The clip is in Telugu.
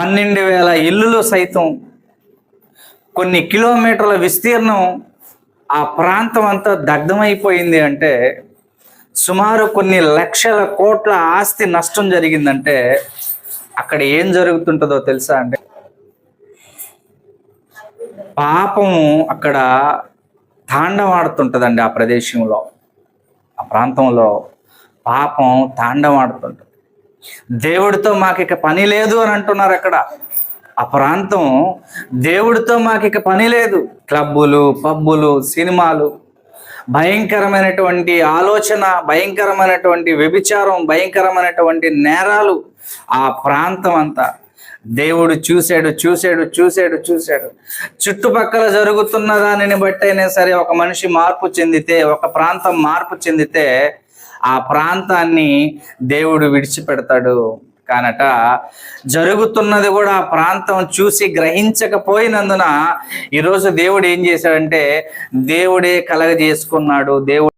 పన్నెండు వేల ఇల్లులు సైతం కొన్ని కిలోమీటర్ల విస్తీర్ణం ఆ ప్రాంతం అంతా దగ్ధమైపోయింది అంటే సుమారు కొన్ని లక్షల కోట్ల ఆస్తి నష్టం జరిగిందంటే అక్కడ ఏం జరుగుతుంటుందో తెలుసా అండి పాపము అక్కడ తాండవాడుతుంటుందండి ఆ ప్రదేశంలో ఆ ప్రాంతంలో పాపం తాండవాడుతుంటుంది. దేవుడితో మాకు ఇక పని లేదు అని అంటున్నారు అక్కడ. ఆ ప్రాంతం దేవుడితో మాకు ఇక పని లేదు. క్లబ్బులు పబ్బులు సినిమాలు. భయంకరమైనటువంటి ఆలోచన భయంకరమైనటువంటి వ్యభిచారం భయంకరమైనటువంటి నేరాలు ఆ ప్రాంతం అంతా. దేవుడు చూశాడు చూశాడు చూశాడు చూశాడు. చుట్టుపక్కల జరుగుతున్న దానిని బట్టి అయినా సరే ఒక మనిషి మార్పు చెందితే ఒక ప్రాంతం మార్పు చెందితే ఆ ప్రాంతాన్ని దేవుడు విడిచిపెడతాడు. కానట జరుగుతున్నది కూడా ఆ ప్రాంతం చూసి గ్రహించకపోయినందున ఈరోజు దేవుడు ఏం చేశాడంటే దేవుడే కలగజేసుకున్నాడు. దేవుడు